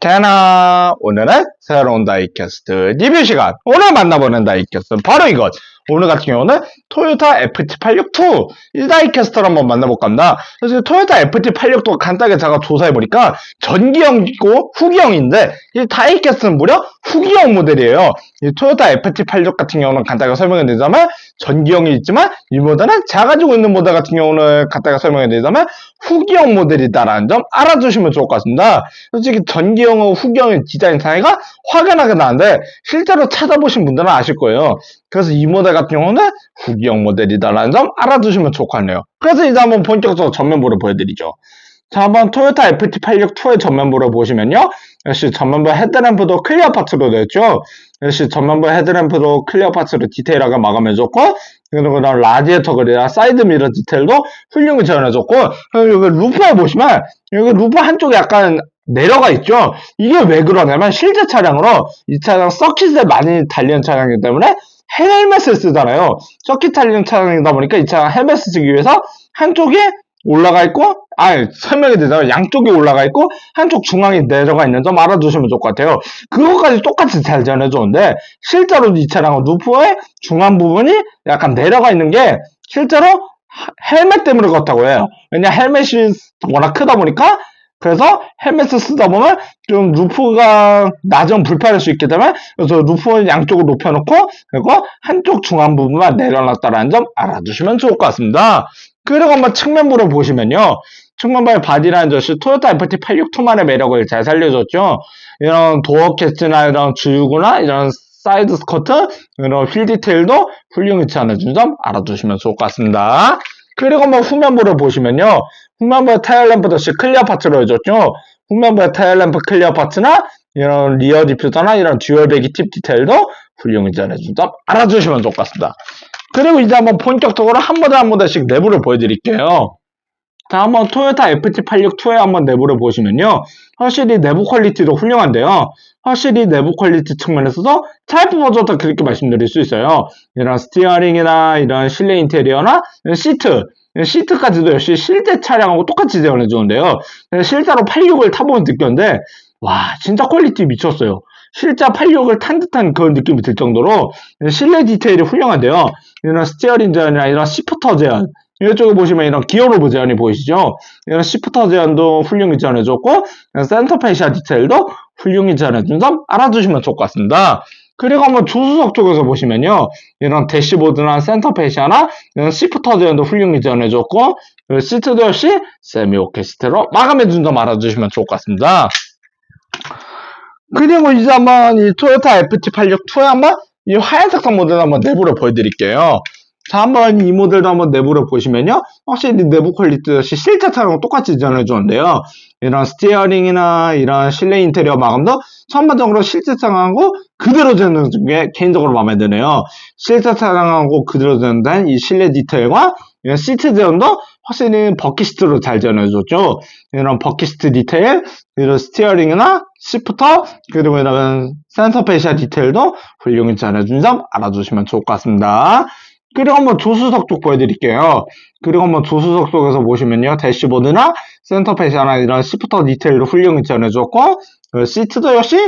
캐나. 오늘은 새로운 다이캐스트 리뷰 시간. 오늘 만나보는 다이캐스트는 바로 이것. 오늘 같은 경우는 토요타 FT862 이 다이캐스트를 한번 만나볼까 합니다. 그래서 토요타 FT862 간단하게 제가 조사해보니까 전기형이고 후기형인데 이 다이캐스트는 무려 후기형 모델이에요 이 토요타 FT86 같은 경우는 간단하게 설명해 드리자면 전기형이 있지만 이 모델은 가지고 있는 모델 같은 경우는 간단하게 설명해 드리자면 후기형 모델이다라는 점 알아주시면 좋을 것 같습니다 솔직히 전기형하고 후기형의 디자인 차이가 확연하게 나는데 실제로 찾아보신 분들은 아실 거예요. 그래서 이 모델 같은 경우는 후기형 모델이다라는 점 알아두시면 좋겠네요. 그래서 이제 한번 본격적으로 전면부를 보여드리죠. 자, 한번 토요타 FT862의 전면부를 보시면요. 역시 전면부 헤드램프도 클리어 파츠로 되었죠. 역시 전면부 헤드램프도 클리어 파츠로 디테일하게 마감해줬고, 그리고 그다음 라디에이터 그리나 사이드 미러 디테일도 훌륭히 재현해줬고, 그리고 여기 루프에 보시면, 여기 루프 한쪽에 약간 내려가 있죠. 이게 왜 그러냐면 실제 차량으로 이 차량 서킷에 많이 달리는 차량이기 때문에 헬멧을 쓰잖아요. 서킷 달리는 차량이다 보니까 이 차량 헬멧을 쓰기 위해서 한쪽에 올라가 있고, 아 설명이 되자면 양쪽에 올라가 있고 한쪽 중앙에 내려가 있는 점 알아두시면 좋을 것 같아요. 그것까지 똑같이 잘 전해줬는데 실제로 이 차량은 루프의 중앙 부분이 약간 내려가 있는 게 실제로 헬멧 때문에 그렇다고 해요. 왜냐 헬멧이 워낙 크다 보니까 그래서 헬멧을 쓰다 보면 좀 루프가 낮은 불편할 수 있기 때문에 그래서 루프를 양쪽으로 높여놓고 그리고 한쪽 중앙 부분만 내려놨다라는 점 알아두시면 좋을 것 같습니다. 그리고 한번 측면부를 보시면요. 측면부의 바디라는 것이 토요타 FT862만의 매력을 잘 살려줬죠. 이런 도어 캐스나 이런 주유구나 이런 사이드 스커트 이런 휠 디테일도 훌륭히 잘해준 점 알아두시면 좋을 것 같습니다. 그리고 뭐 후면부를 보시면요. 후면부의 타일 램프 역시 클리어 파츠로 해줬죠. 후면부의 타일 램프 클리어 파츠나 이런 리어 디퓨저나 이런 듀얼 배기 팁 디테일도 훌륭히 잘해준 점 알아주시면 좋을 것 같습니다. 그리고 이제 한번 본격적으로 한 모델 한 모델씩 내부를 보여드릴게요. 자, 한번 토요타 FT862의 한번 내부를 보시면요. 확실히 내부 퀄리티도 훌륭한데요. 확실히 내부 퀄리티 측면에서도 잘 뽑아줬다 그렇게 말씀드릴 수 있어요. 이런 스티어링이나 이런 실내 인테리어나 시트, 시트까지도 역시 실제 차량하고 똑같이 재현해 주는데요. 실제로 86을 타보면 느꼈는데, 와, 진짜 퀄리티 미쳤어요. 실제 86을 탄 듯한 그런 느낌이 들 정도로 실내 디테일이 훌륭한데요. 이런 스티어링 제한이나 이런 시프터 제한, 이쪽에 보시면 이런 기어로브 제한이 보이시죠? 이런 시프터 제한도 훌륭히 제한해줬고, 센터 페시아 디테일도 훌륭히 제한해준 점 알아두시면 좋을 것 같습니다. 그리고 한번 조수석 쪽에서 보시면요. 이런 대시보드나 센터 페시아나 이런 시프터 제한도 훌륭히 제한해줬고, 시트도 역시 세미 오케스트로 마감해준 점 알아두시면 좋을 것 같습니다. 그리고 이제 한번 이 토요타 FT862에 한번 이 하얀 색상 모델 한번 내부를 보여드릴게요. 자, 한번 이 모델도 한번 내부를 보시면요. 확실히 내부 퀄리티 역시 실제 차량과 똑같이 전해주는데요. 이런 스티어링이나 이런 실내 인테리어 마감도 전반적으로 실제 차량하고 그대로 되는 게 개인적으로 마음에 드네요. 실제 차량하고 그대로 되는 이 실내 디테일과 이런 시트 제형도 확실히 버킷시트로 잘 전해줬죠. 이런 버킷시트 디테일, 이런 스티어링이나 시프터, 그리고 이런 센서 페시아 디테일도 훌륭히 잘해준 점 알아주시면 좋을 것 같습니다. 그리고 한번 조수석 쪽 보여드릴게요. 그리고 한번 조수석 쪽에서 보시면요. 대시보드나 센터 페시아나 이런 시프터 디테일도 훌륭히 전해줬고, 그 시트도 역시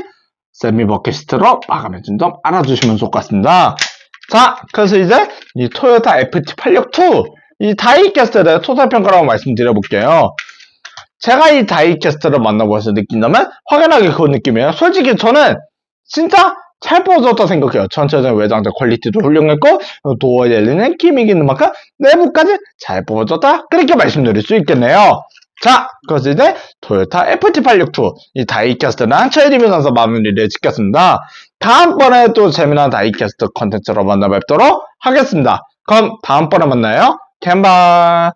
세미 버킷시트로 마감해준 점 알아주시면 좋을 것 같습니다. 자, 그래서 이제 이 토요타 FT862 이 다이캐스트에 대해 토탈 평가라고 말씀드려볼게요. 제가 이 다이캐스트를 만나보면서 느낀다면 확연하게 그 느낌이에요. 솔직히 저는 진짜 잘 뽑아줬다 생각해요. 전체적인 외장재 퀄리티도 훌륭했고 도어 열리는 기믹 있는 만큼 내부까지 잘 뽑아줬다 그렇게 말씀드릴 수 있겠네요. 자, 그래서 이제 토요타 FT862 이 다이캐스트랑 최 리뷰면서 마무리를 짓겠습니다. 다음번에 또 재미난 다이캐스트 컨텐츠로 만나 뵙도록 하겠습니다. 그럼 다음번에 만나요. 캔바